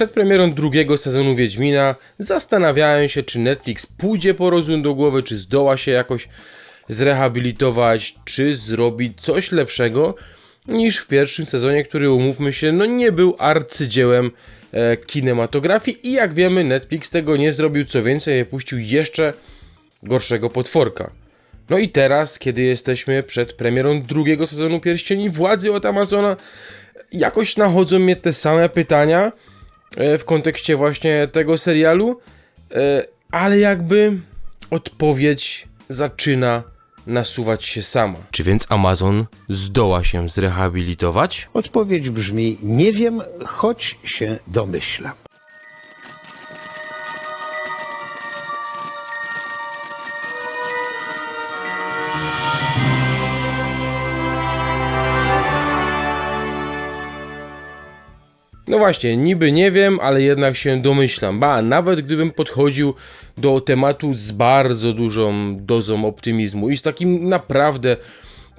Przed premierą drugiego sezonu Wiedźmina zastanawiałem się, czy Netflix pójdzie po rozum do głowy, czy zdoła się jakoś zrehabilitować, czy zrobić coś lepszego niż w pierwszym sezonie, który umówmy się, no nie był arcydziełem e, kinematografii i jak wiemy Netflix tego nie zrobił, co więcej puścił jeszcze gorszego potworka. No i teraz, kiedy jesteśmy przed premierą drugiego sezonu Pierścieni Władzy od Amazona, jakoś nachodzą mnie te same pytania w kontekście właśnie tego serialu, e, ale jakby odpowiedź zaczyna nasuwać się sama. Czy więc Amazon zdoła się zrehabilitować? Odpowiedź brzmi: Nie wiem, choć się domyślam. No właśnie, niby nie wiem, ale jednak się domyślam. Ba, nawet gdybym podchodził do tematu z bardzo dużą dozą optymizmu i z takim naprawdę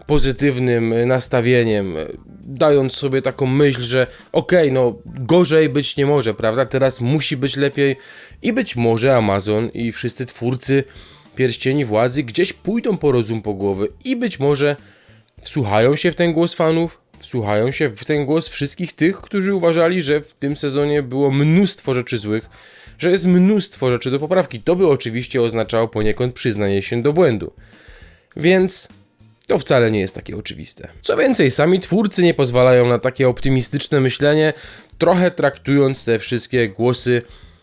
pozytywnym nastawieniem, dając sobie taką myśl, że okej, okay, no gorzej być nie może, prawda? Teraz musi być lepiej i być może Amazon i wszyscy twórcy Pierścieni Władzy gdzieś pójdą po rozum po głowy i być może wsłuchają się w ten głos fanów, wsłuchają się w ten głos wszystkich tych, którzy uważali, że w tym sezonie było mnóstwo rzeczy złych, że jest mnóstwo rzeczy do poprawki. To by oczywiście oznaczało poniekąd przyznanie się do błędu. Więc to wcale nie jest takie oczywiste. Co więcej, sami twórcy nie pozwalają na takie optymistyczne myślenie, trochę traktując te wszystkie głosy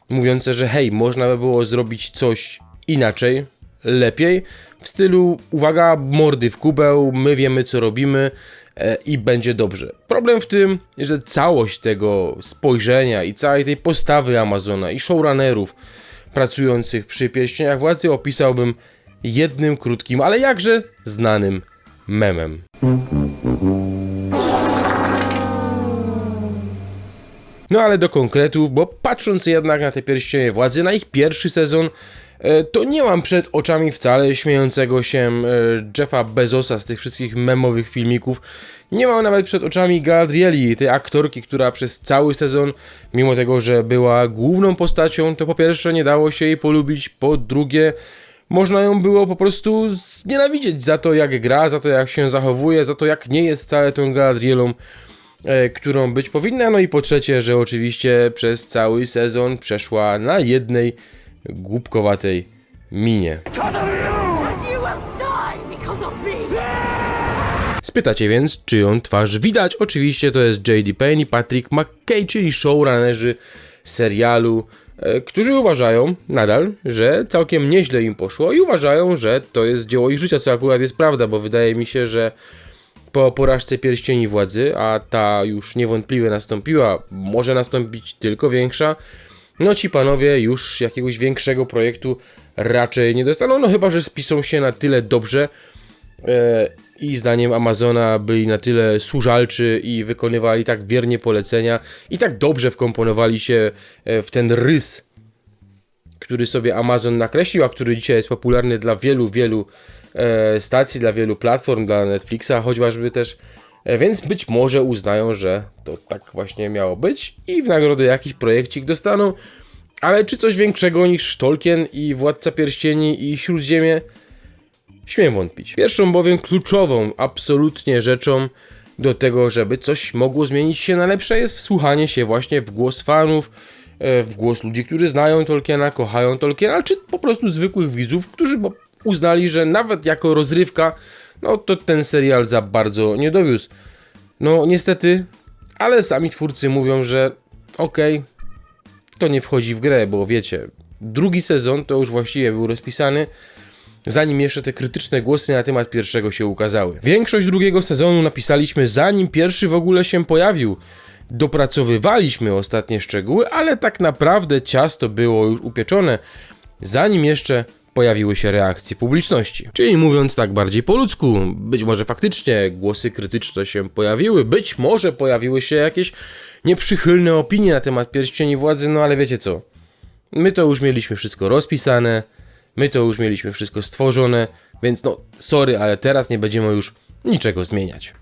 mówiące, że hej, można by było zrobić coś inaczej, lepiej, w stylu uwaga, mordy w kubeł, my wiemy co robimy i będzie dobrze. Problem w tym, że całość tego spojrzenia i całej tej postawy Amazona i showrunnerów pracujących przy pierścieniach władzy opisałbym jednym krótkim, ale jakże znanym memem. No ale do konkretów, bo patrząc jednak na te pierścienie władzy, na ich pierwszy sezon, e, to nie mam przed oczami wcale śmiejącego się e, Jeffa Bezosa z tych wszystkich memowych filmików. Nie mam nawet przed oczami Galadrieli, tej aktorki, która przez cały sezon, mimo tego, że była główną postacią, to po pierwsze nie dało się jej polubić, po drugie można ją było po prostu znienawidzieć za to, jak gra, za to, jak się zachowuje, za to, jak nie jest wcale tą Galadrielą, e, którą być powinna. No i po trzecie, że oczywiście przez cały sezon przeszła na jednej głupkowatej minie. Spytacie więc, czyją twarz widać? Oczywiście to jest J.D. Payne i Patrick McKay, czyli showrunnerzy serialu, e, którzy uważają nadal, że całkiem nieźle im poszło i uważają, że to jest dzieło ich życia, co akurat jest prawda, bo wydaje mi się, że po porażce pierścieni władzy, a ta już niewątpliwie nastąpiła, może nastąpić tylko większa, no ci panowie już jakiegoś większego projektu raczej nie dostaną, no chyba, że spisą się na tyle dobrze e, i zdaniem Amazona byli na tyle służalczy i wykonywali tak wiernie polecenia i tak dobrze wkomponowali się e, w ten rys, który sobie Amazon nakreślił, a który dzisiaj jest popularny dla wielu, wielu e, stacji, dla wielu platform, dla Netflixa chociażby też. E, więc być może uznają, że to tak właśnie miało być i w nagrodę jakiś projekcik dostaną. Ale czy coś większego niż Tolkien i Władca Pierścieni i Śródziemie? Śmiem wątpić. Pierwszą bowiem kluczową absolutnie rzeczą do tego, żeby coś mogło zmienić się na lepsze jest wsłuchanie się właśnie w głos fanów, e, w głos ludzi, którzy znają Tolkiena, kochają Tolkiena, czy po prostu zwykłych widzów, którzy uznali, że nawet jako rozrywka, no to ten serial za bardzo nie dowiózł. No niestety, ale sami twórcy mówią, że okej, okay, to nie wchodzi w grę, bo wiecie, drugi sezon to już właściwie był rozpisany, zanim jeszcze te krytyczne głosy na temat pierwszego się ukazały. Większość drugiego sezonu napisaliśmy zanim pierwszy w ogóle się pojawił. Dopracowywaliśmy ostatnie szczegóły, ale tak naprawdę ciasto było już upieczone, zanim jeszcze pojawiły się reakcje publiczności. Czyli mówiąc tak bardziej po ludzku, być może faktycznie głosy krytyczne się pojawiły, być może pojawiły się jakieś nieprzychylne opinie na temat pierścieni władzy, no ale wiecie co? My to już mieliśmy wszystko rozpisane, my to już mieliśmy wszystko stworzone, więc no sorry, ale teraz nie będziemy już niczego zmieniać.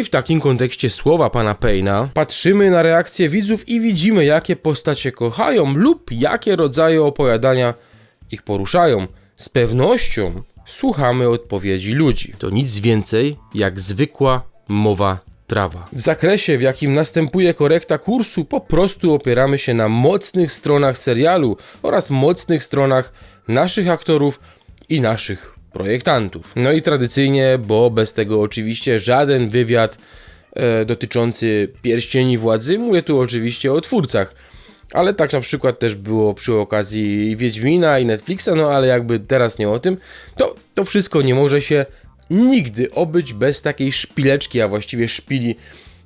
I w takim kontekście słowa pana Payna patrzymy na reakcje widzów i widzimy, jakie postacie kochają lub jakie rodzaje opowiadania ich poruszają. Z pewnością słuchamy odpowiedzi ludzi. To nic więcej jak zwykła mowa trawa. W zakresie, w jakim następuje korekta kursu, po prostu opieramy się na mocnych stronach serialu oraz mocnych stronach naszych aktorów i naszych projektantów. No i tradycyjnie, bo bez tego oczywiście żaden wywiad e, dotyczący pierścieni władzy, mówię tu oczywiście o twórcach. Ale tak na przykład też było przy okazji Wiedźmina i Netflixa, no ale jakby teraz nie o tym, to to wszystko nie może się nigdy obyć bez takiej szpileczki, a właściwie szpili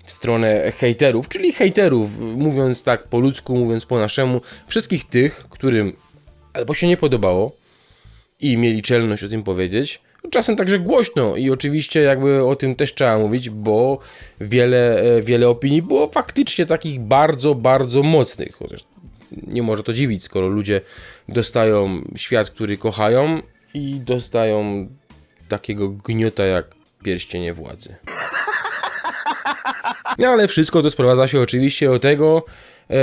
w stronę hejterów, czyli hejterów, mówiąc tak po ludzku, mówiąc po naszemu, wszystkich tych, którym albo się nie podobało i mieli czelność o tym powiedzieć, czasem także głośno i oczywiście jakby o tym też trzeba mówić, bo wiele, e, wiele opinii było faktycznie takich bardzo, bardzo mocnych, chociaż nie może to dziwić, skoro ludzie dostają świat, który kochają i dostają takiego gniota jak pierścienie władzy. No ale wszystko to sprowadza się oczywiście do tego,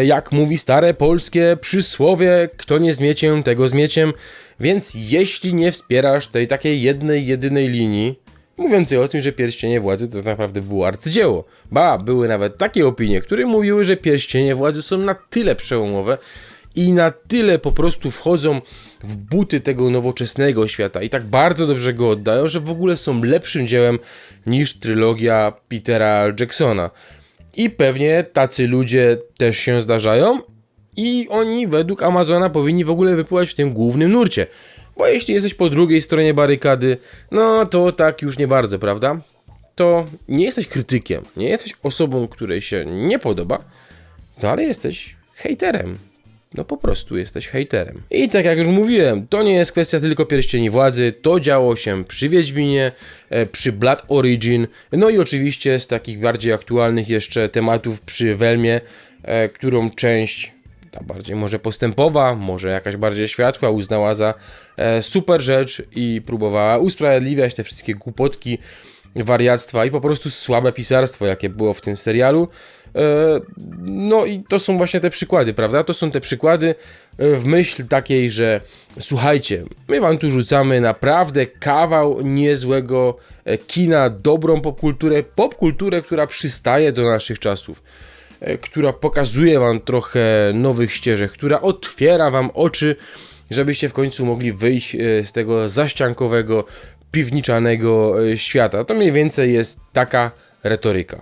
jak mówi stare polskie przysłowie, kto nie zmiecie, tego zmieciem. Więc jeśli nie wspierasz tej takiej jednej, jedynej linii, mówiącej o tym, że pierścienie władzy to tak naprawdę było arcydzieło. Ba, były nawet takie opinie, które mówiły, że pierścienie władzy są na tyle przełomowe, i na tyle po prostu wchodzą w buty tego nowoczesnego świata i tak bardzo dobrze go oddają, że w ogóle są lepszym dziełem niż trylogia Petera Jacksona. I pewnie tacy ludzie też się zdarzają i oni według Amazona powinni w ogóle wypływać w tym głównym nurcie. Bo jeśli jesteś po drugiej stronie barykady, no to tak już nie bardzo, prawda? To nie jesteś krytykiem, nie jesteś osobą, której się nie podoba, no ale jesteś hejterem. No po prostu jesteś hejterem. I tak jak już mówiłem, to nie jest kwestia tylko pierścieni władzy, to działo się przy Wiedźminie, e, przy Blood Origin, no i oczywiście z takich bardziej aktualnych jeszcze tematów przy Welmie, e, którą część ta bardziej może postępowa, może jakaś bardziej światła uznała za e, super rzecz i próbowała usprawiedliwiać te wszystkie głupotki, wariactwa i po prostu słabe pisarstwo, jakie było w tym serialu. E, no i to są właśnie te przykłady, prawda? To są te przykłady e, w myśl takiej, że słuchajcie, my wam tu rzucamy naprawdę kawał niezłego e, kina, dobrą popkulturę, popkulturę, która przystaje do naszych czasów, która pokazuje wam trochę nowych ścieżek, która otwiera wam oczy, żebyście w końcu mogli wyjść z tego zaściankowego, piwniczanego świata. To mniej więcej jest taka retoryka.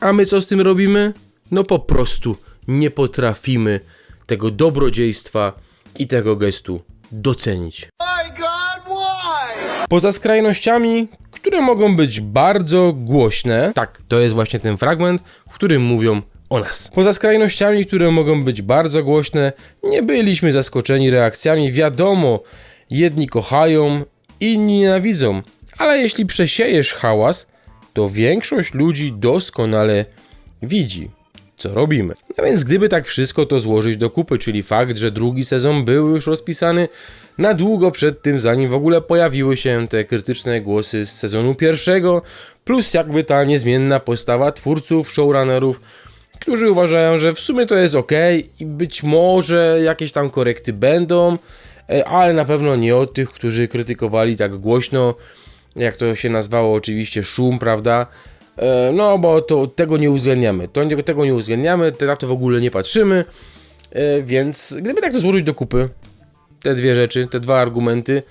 A my co z tym robimy? No po prostu nie potrafimy tego dobrodziejstwa i tego gestu docenić. Poza skrajnościami, które mogą być bardzo głośne, tak, to jest właśnie ten fragment, w którym mówią o nas. Poza skrajnościami, które mogą być bardzo głośne, nie byliśmy zaskoczeni reakcjami. Wiadomo, jedni kochają, inni nienawidzą, ale jeśli przesiejesz hałas, to większość ludzi doskonale widzi, co robimy. No więc gdyby tak wszystko to złożyć do kupy, czyli fakt, że drugi sezon był już rozpisany na długo przed tym, zanim w ogóle pojawiły się te krytyczne głosy z sezonu pierwszego, plus jakby ta niezmienna postawa twórców, showrunnerów, którzy uważają, że w sumie to jest ok i być może jakieś tam korekty będą, ale na pewno nie od tych, którzy krytykowali tak głośno jak to się nazwało oczywiście, szum, prawda? E, no, bo to tego nie uwzględniamy. To, tego nie uwzględniamy, na to w ogóle nie patrzymy. E, więc gdyby tak to złożyć do kupy, te dwie rzeczy, te dwa argumenty,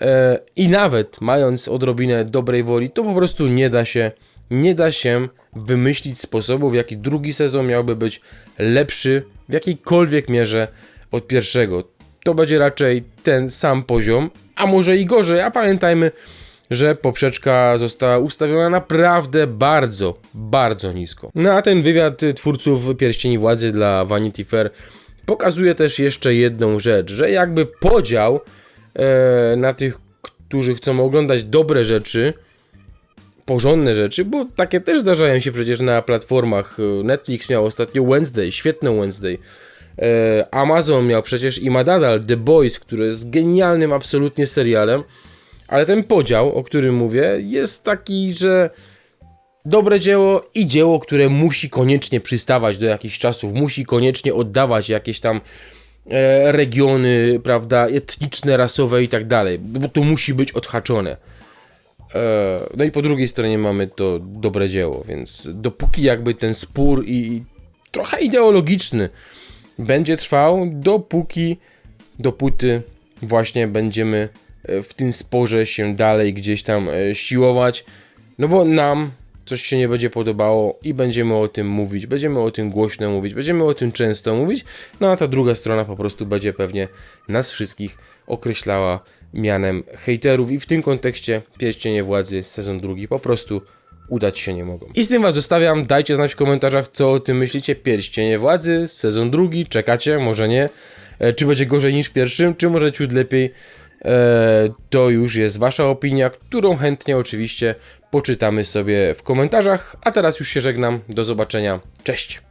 e, i nawet mając odrobinę dobrej woli, to po prostu nie da się, nie da się wymyślić sposobu, w jaki drugi sezon miałby być lepszy w jakiejkolwiek mierze od pierwszego. To będzie raczej ten sam poziom, a może i gorzej, a pamiętajmy, że poprzeczka została ustawiona naprawdę bardzo, bardzo nisko. No a ten wywiad twórców Pierścieni Władzy dla Vanity Fair pokazuje też jeszcze jedną rzecz, że jakby podział e, na tych, którzy chcą oglądać dobre rzeczy, porządne rzeczy, bo takie też zdarzają się przecież na platformach. Netflix miał ostatnio Wednesday, świetną Wednesday. E, Amazon miał przecież i ma nadal The Boys, który jest genialnym absolutnie serialem Ale ten podział, o którym mówię, jest taki, że dobre dzieło i dzieło, które musi koniecznie przystawać do jakichś czasów, musi koniecznie oddawać jakieś tam e, regiony, prawda, etniczne, rasowe i tak dalej, bo to musi być odhaczone. E, no i po drugiej stronie mamy to dobre dzieło, więc dopóki jakby ten spór i, i trochę ideologiczny będzie trwał, dopóki, dopóty właśnie będziemy e, w tym sporze się dalej gdzieś tam e, siłować, no bo nam coś się nie będzie podobało i będziemy o tym mówić, będziemy o tym głośno mówić, będziemy o tym często mówić, no a ta druga strona po prostu będzie pewnie nas wszystkich określała mianem hejterów i w tym kontekście Pierścienie Władzy sezon drugi po prostu udać się nie mogą. I z tym was zostawiam, dajcie znać w komentarzach co o tym myślicie, Pierścienie Władzy sezon drugi, czekacie, może nie, e, czy będzie gorzej niż pierwszym, czy może ciut lepiej, E, to już jest Wasza opinia, którą chętnie oczywiście poczytamy sobie w komentarzach. A teraz już się żegnam. Do zobaczenia. Cześć.